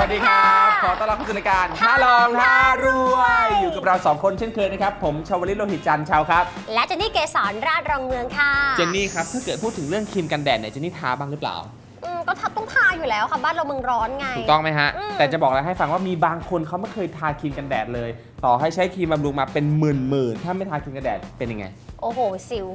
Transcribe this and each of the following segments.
วัสดีครับ ขอต้อนรับเข้าสู่รายการท่าลองท่ารวย อยู่กับเราสองคนเช่นเคยนะครับ ผมชาวลิตโลหิตจันทร์ชาวครับ และเจนนี่เกสรราชรองเมืองค่ะเจนนี่ครับ ถ้าเกิดพูดถึงเรื่องครีมกันแดดเนี่ยเจนนี่ทาบ้างหรือเปล่า อืมก็ทับต้องทาอยู่แล้วค่ะบ้านเราเมืองร้อนไง ถูกต้องไหมฮะ อืม แต่จะบอกอะไรให้ฟังว่ามีบางคนเขาไม่เคยทาครีมกันแดดเลย ต่อให้ใช้ครีมบำรุงมาเป็นหมื่นหมื่นๆถ้าไม่ทาครีมกันแดดเป็นยังไง โอ้โห สิว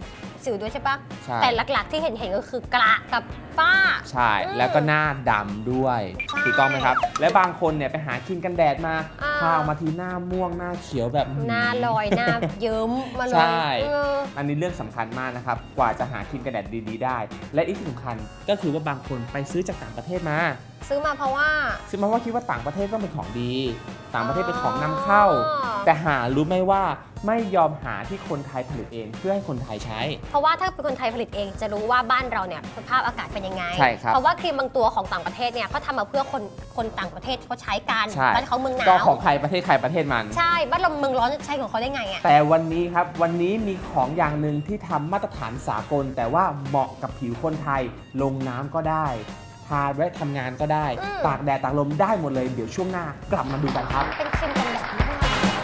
สิวด้วยใช่ปะใช่ แต่หลักๆที่เห็นเห็นๆก็คือกระกับฝ้า ใช่ อืมแล้วก็หน้าดำด้วย ใช่ถูกต้องไหมครับ และบางคนเนี่ยไปหาครีมกันแดดมา อ่า ทาออกมาทีหน้าม่วงหน้าเขียวแบบ หน้าลอยหน้าเยิ้มมาเลยใช่ เออ อันนี้เรื่องสำคัญมากนะครับ กว่าจะหาครีมกันแดดดีๆได้ และอีกที่สำคัญก็คือว่าบางคนไปซื้อจากต่างประเทศมา ซื้อมาเพราะว่าซึ่งมาว่าคิดว่าต่างประเทศต้องเป็นของดี ต่างประเทศเป็นของนำเข้า อ๋อแต่หารู้ไหมว่าไม่ยอมหาที่คนไทยผลิตเองเพื่อให้คนไทยใช้ เพราะว่าถ้าเป็นคนไทยผลิตเองจะรู้ว่าบ้านเราเนี่ยสภาพอากาศเป็นยังไง ใช่ครับเพราะว่าครีมบางตัวของต่างประเทศเนี่ยเขาทำมาเพื่อคนคนต่างประเทศเขาใช้กันใช่ บ้านเขาเมืองหนาก็ว ของใครประเทศใครประเทศมัน ใช่ บ้านเราเมืองร้อนจะใช้ของเขาได้ไงอะแต่วันนี้ครับ วันนี้มีของอย่างหนึ่งที่ทำมาตรฐานสากล แต่ว่าเหมาะกับผิวคนไทย ลงน้ำก็ได้ ทาไว้ทำงานก็ได้อืมตากแดดตากลมได้หมดเลย เดี๋ยวช่วงหน้ากลับมาดูกันครับ เป็นครีมกันแดด